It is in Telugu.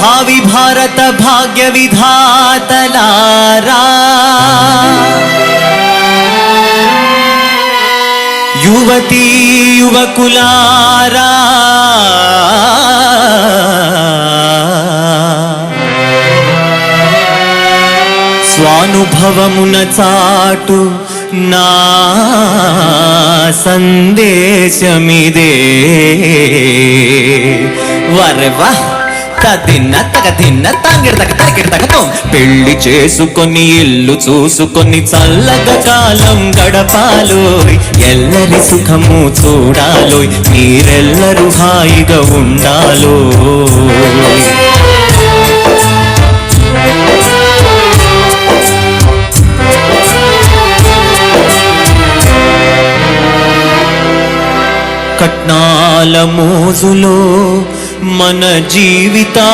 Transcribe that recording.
భావి భారత భాగ్య విధాతలారా యువతీ యువకులారా స్వానుభవమున చాటు నా సందేశమిదే వరవా తదిన్న తగ తిన్న తంగిడ పెళ్ళి చేసుకొని ఇల్లు చూసుకొని చల్లగా కాలం గడపాలోయ్. ఎల్లరి సుఖము చూడాలోయ్ మీరెల్లరూ హాయిగా ఉండాలో కట్నాల మోజులో మన జీవితా